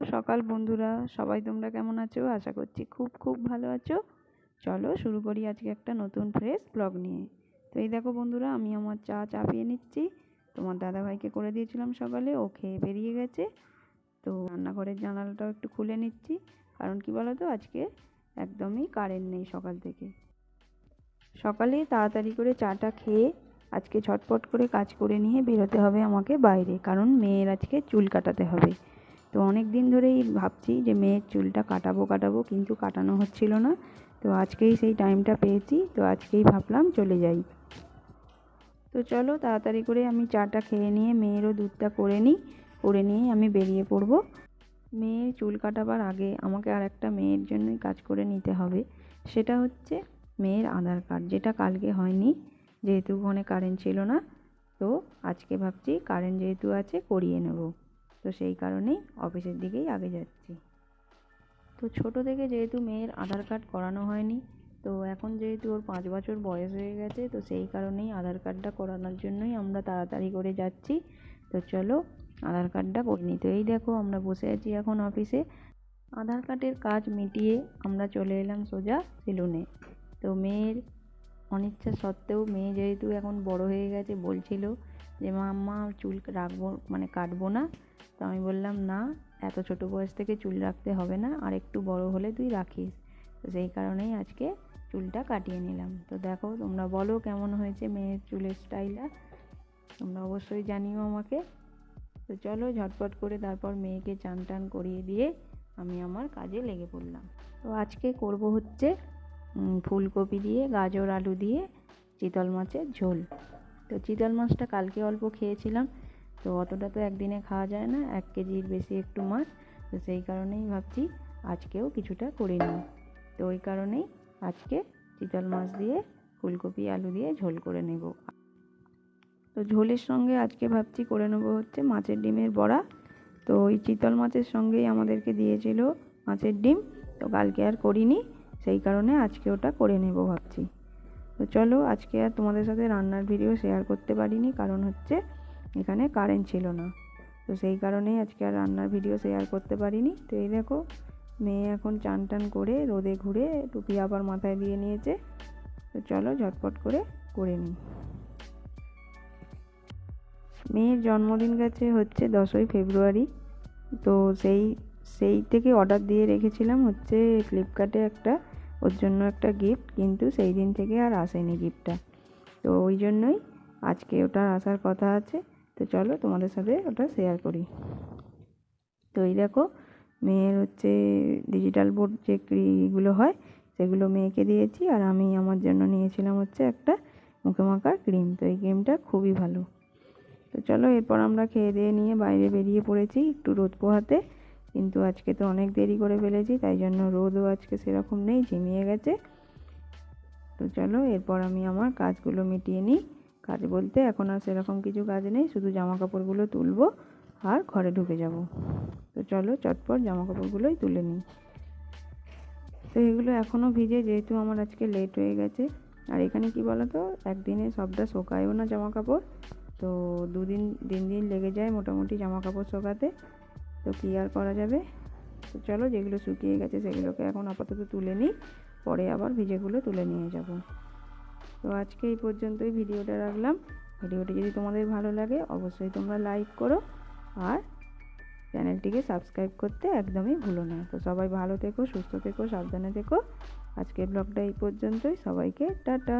সকাল বন্ধুরা, সবাই তোমরা কেমন আছো? আশা করছি খুব খুব ভালো আছো। চলো শুরু করি আজকে একটা নতুন ফ্রেশ ব্লগ নিয়ে। তো এই দেখো বন্ধুরা, আমি আমার চা চাপিয়ে নিচ্ছি। তোমার দাদাভাইকে করে দিয়েছিলাম সকালে, ও খেয়ে বেরিয়ে গেছে। তো রান্নাঘরের জানালাটাও একটু খুলে নিচ্ছি। কারণ কি বলো তো আজকে একদমই কারেন্ট নেই সকাল থেকে। সকালে তাড়াতাড়ি করে চাটা খেয়ে, আজকে ঝটপট করে কাজ করে নিয়ে বেরোতে হবে আমাকে বাইরে। কারণ মেয়ের আজকে চুল কাটাতে হবে। তো অনেক দিন ধরেই ভাবছি যে মেয়ের চুলটা কাটাবো কাটাবো, কিন্তু কাটানো হচ্ছিল না। তো আজকেই সেই টাইমটা পেয়েছি, তো আজকেই ভাবলাম চলে যাই। তো চলো তাড়াতাড়ি করে আমি চাটা খেয়ে নিয়ে মেয়েরও দুধটা করে নিই, করে নিয়ে আমি বেরিয়ে পড়ব। মেয়ের চুল কাটাবার আগে আমাকে আর একটা মেয়ের জন্যই কাজ করে নিতে হবে। সেটা হচ্ছে মেয়ের আধার কার্ড, যেটা কালকে হয়নি, যেহেতু ফোনে কারেন্ট ছিল না, তো আজকে ভাবছি কারেন্ট যেহেতু আছে, করিয়ে নেব। তো সেই কারণেই অফিসের দিকেই আগে যাচ্ছি। তো ছোট থেকে যেহেতু মেয়ের আধার কার্ড করানো হয়নি, তো এখন যেহেতু ওর পাঁচ বছর বয়স হয়ে গেছে, তো সেই কারণেই আধার কার্ডটা করানোর জন্যই আমরা তাড়াতাড়ি করে যাচ্ছি। তো চলো আধার কার্ডটা করে নিই। তো এই দেখো আমরা বসে আছি এখন অফিসে। আধার কার্ডের কাজ মিটিয়ে আমরা চলে এলাম সোজা সেলুনে। তো মেয়ের অনিচ্ছা সত্ত্বেও মেয়ে যেহেতু এখন বড় হয়ে গেছে, বলছিল যে মা আম্মা চুল রাখব মানে কাটবো না। তো আমি বললাম, না, এত ছোট বয়স থেকে চুল রাখতে হবে না, আর একটু বড় হলে তুই রাখিস। তো সেই কারণেই আজকে চুলটা কাটিয়ে নিলাম। তো দেখো, তোমরা বলো কেমন হয়েছে মেয়ের চুলের স্টাইলটা তোমরা অবশ্যই জানিও আমাকে। তো চলো, ঝটপট করে তারপর মেয়েকে চান টান করিয়ে দিয়ে আমি আমার কাজে লেগে পড়লাম। তো আজকে করব হচ্ছে ফুলকপি দিয়ে, গাজর আলু দিয়ে, চিতল মাছের ঝোল। তো চিতল মাছটা কালকে অল্প খেয়েছিলাম, তো অতটা তো একদিনে খাওয়া যায় না, এক কেজির বেশি একটু মাছ, তো সেই কারণেই ভাবছি আজকেও কিছুটা করে নিই। তো ওই কারণেই আজকে চিতল মাছ দিয়ে ফুলকপি, আলু দিয়ে ঝোল করে নেব। তো ঝোলের সঙ্গে আজকে ভাবছি করে নেব হচ্ছে মাছের ডিমের বড়া। তো ওই চিতল মাছের সঙ্গেই আমাদেরকে দিয়েছিল মাছের ডিম, তো কালকে আর করিনি, সেই কারণে আজকে ওটা করে নেব ভাবছি। তো চলো আজকে আর তোমাদের সাথে রান্নার ভিডিও শেয়ার করতে পারিনি, কারণ হচ্ছে এখানে কারেন্ট ছিল না। তো সেই কারণেই আজকে আর রান্নার ভিডিও শেয়ার করতে পারিনি। তো এই দেখো, মেয়ে এখন চান টান করে রোদে ঘুরে টুপি আবার মাথায় দিয়ে নিয়েছে। তো চলো ঝটপট করে করে নিই। মেয়ের জন্মদিন গেছে হচ্ছে দশই ফেব্রুয়ারি। তো সেই সেই থেকে অর্ডার দিয়ে রেখেছিলাম হচ্ছে ফ্লিপকার্টে একটা। ওর জন্য একটা গিফট কিন্তু সেই দিন থেকে আর আসেনি গিফটটা তো ওই জন্যই আজকে ওটার আসার কথা আছে। তো চলো তোমাদের সাথে ওটা শেয়ার করি। তো এই দেখো, মেয়ের হচ্ছে ডিজিটাল বোর্ড যে ক্রিগুলো হয়, সেগুলো মেয়েকে দিয়েছি আর আমি আমার জন্য নিয়েছিলাম হচ্ছে একটা মুখে মাখার ক্রিম তো এই ক্রিমটা খুবই ভালো। তো চলো এরপর আমরা খেয়ে দিয়ে নিয়ে বাইরে বেরিয়ে পড়েছি একটু রোদ পোহাতে। কিন্তু আজকে তো অনেক দেরি করে ফেলেছি, তাই জন্য রোদও আজকে সেরকম নেই ঝিমিয়ে গেছে। তো চলো, এরপর আমি আমার কাজগুলো মিটিয়ে নিই। কাজ বলতে এখন আর সেরকম কিছু কাজ নেই, শুধু জামা কাপড়গুলো তুলবো আর ঘরে ঢুকে যাব। তো চলো, চটপট জামা কাপড়গুলোই তুলে নিই। তো এগুলো এখনও ভিজে, যেহেতু আমার আজকে লেট হয়ে গেছে। আর এখানে কি বলো তো একদিনে সবটা শোকায়ও না জামা কাপড় তো দুদিন, তিন দিন লেগে যায় মোটামুটি জামা কাপড় শোকাতে। তো কী আর করা যাবে। তো চলো যেগুলো শুকিয়ে গেছে সেগুলোকে এখন আপাতত তুলে নিই, পরে আবার ভিজেগুলো তুলে নিয়ে যাব। তো আজকে এই পর্যন্তই ভিডিওটা রাখলাম। ভিডিওটি যদি তোমাদের ভালো লাগে অবশ্যই তোমরা লাইক করো আর চ্যানেলটিকে সাবস্ক্রাইব করতে একদমই ভুলো না। তো সবাই ভালো থেকো, সুস্থ থেকো, সাবধানে থেকো। আজকের ব্লগটা এই পর্যন্তই। সবাইকে টাটা।